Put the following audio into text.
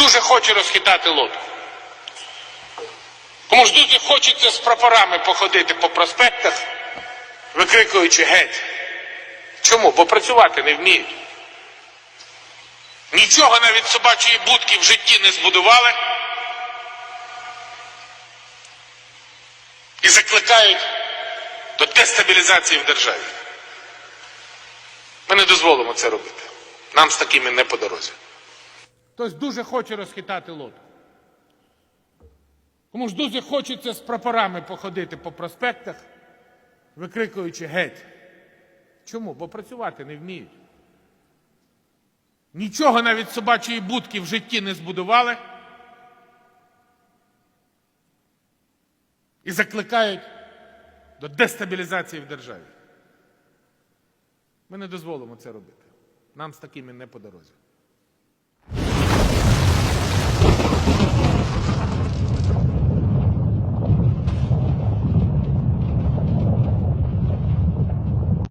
дуже хоче розхитати лодку. Ж дуже хочеться з прапорами походити по проспектах, викрикуючи геть. Чому? Бо працювати не вміють. Нічого навіть собачої будки в житті не збудували. І закликають до дестабілізації в державі. Ми не дозволимо це робити. Нам з такими не по дорозі. Хтось дуже хоче розхитати лодку. Кому ж дуже хочеться з прапорами походити по проспектах, викрикуючи геть. Чому? Бо працювати не вміють. Нічого навіть собачої будки в житті не збудували. І закликають до дестабілізації в державі. Ми не дозволимо це робити. Нам з такими не по дорозі.